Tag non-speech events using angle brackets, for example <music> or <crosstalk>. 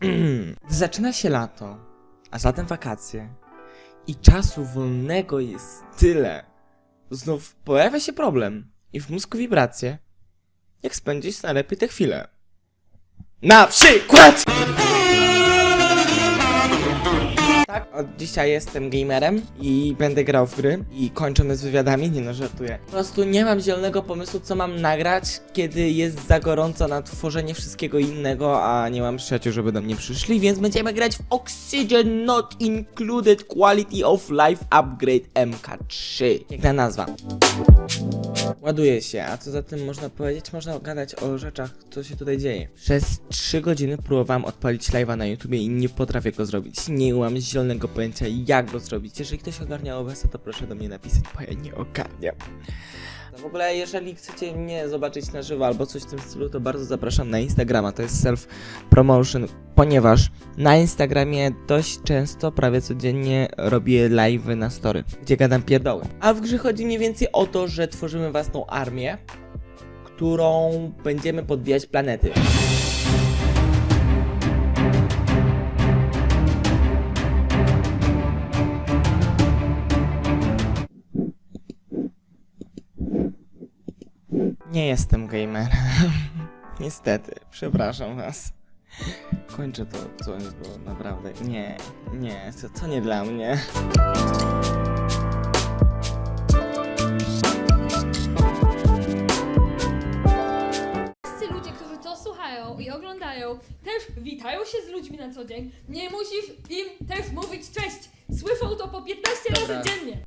<clears throat> Zaczyna się lato, a zatem wakacje. I czasu wolnego jest tyle. Znów pojawia się problem i w mózgu wibracje. Jak spędzić najlepiej tę chwilę? Na przykład! Tak, od dzisiaj jestem gamerem i będę grał w gry i kończone z wywiadami, nie no żartuję. Po prostu nie mam zielonego pomysłu co mam nagrać, kiedy jest za gorąco na tworzenie wszystkiego innego, a nie mam przyjaciół, żeby do mnie przyszli, więc będziemy grać w Oxygen Not Included Quality of Life Upgrade MK3. Piękna nazwa. Ładuje się, a co za tym można powiedzieć? Można gadać o rzeczach, co się tutaj dzieje. Przez 3 godziny próbowałem odpalić live'a na YouTubie i nie potrafię go zrobić. Nie mam zielonego pojęcia, jak go zrobić. Jeżeli ktoś ogarnia OBS, to proszę do mnie napisać, bo ja nie ogarniam. No w ogóle, jeżeli chcecie mnie zobaczyć na żywo albo coś w tym stylu, to bardzo zapraszam na Instagrama. To jest self-promotion, ponieważ na Instagramie dość często, prawie codziennie robię live'y na story, gdzie gadam pierdoły. A w grze chodzi mniej więcej o to, że tworzymy własną armię, którą będziemy podbijać planety. Nie jestem gamerem. <laughs> Niestety, przepraszam was. Kończę to coś, bo naprawdę nie, nie, to, to nie dla mnie. Wszyscy ludzie, którzy to słuchają i oglądają, też witają się z ludźmi na co dzień. Nie musisz im też mówić cześć. Słyszą to po 15 Dobra. razy dziennie.